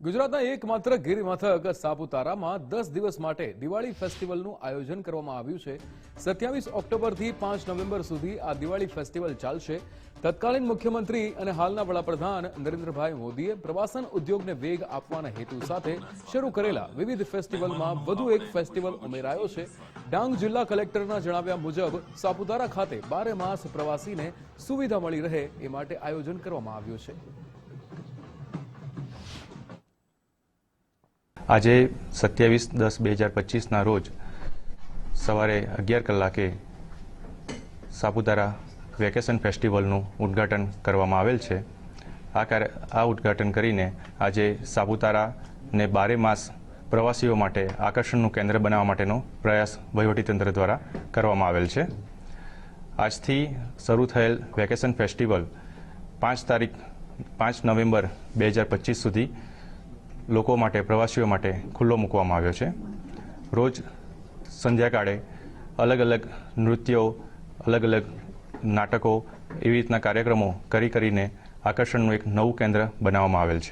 ગુજરાતના એકમાત્ર ગિરિમથક સાપુતારામાં દસ દિવસ માટે દિવાળી ફેસ્ટિવલનું આયોજન કરવામાં આવ્યું છે. સત્યાવીસ ઓક્ટોબરથી પાંચ નવેમ્બર સુધી આ દિવાળી ફેસ્ટિવલ ચાલશે. તત્કાલીન મુખ્યમંત્રી અને હાલના વડાપ્રધાન નરેન્દ્રભાઈ મોદીએ પ્રવાસન ઉદ્યોગને વેગ આપવાના હેતુ સાથે શરૂ કરેલા વિવિધ ફેસ્ટિવલમાં વધુ એક ફેસ્ટિવલ ઉમેરાયો છે. ડાંગ જિલ્લા કલેક્ટરના જણાવ્યા મુજબ, સાપુતારા ખાતે બારે માસ પ્રવાસીને સુવિધા મળી રહે એ માટે આયોજન કરવામાં આવ્યું છે. આજે સત્યાવીસ દસ બે હજાર પચીસના રોજ સવારે અગિયાર કલાકે સાપુતારા વેકેશન ફેસ્ટિવલનું ઉદ્ઘાટન કરવામાં આવેલ છે. આ કાર્ય, આ ઉદ્ઘાટન કરીને આજે સાપુતારાને બારે માસ પ્રવાસીઓ માટે આકર્ષણનું કેન્દ્ર બનાવવા માટેનો પ્રયાસ વહીવટીતંત્ર દ્વારા કરવામાં આવેલ છે. આજથી શરૂ થયેલ વેકેશન ફેસ્ટિવલ પાંચ તારીખ, પાંચ નવેમ્બર બે હજાર પચીસ સુધી લોકો માટે, પ્રવાસીઓ માટે ખુલ્લો મૂકવામાં આવ્યો છે. રોજ સંધ્યાકાળે અલગ અલગ નૃત્યો, અલગ અલગ નાટકો એવી રીતના કાર્યક્રમો કરી કરીને આકર્ષણનું એક નવું કેન્દ્ર બનાવવામાં આવેલ છે.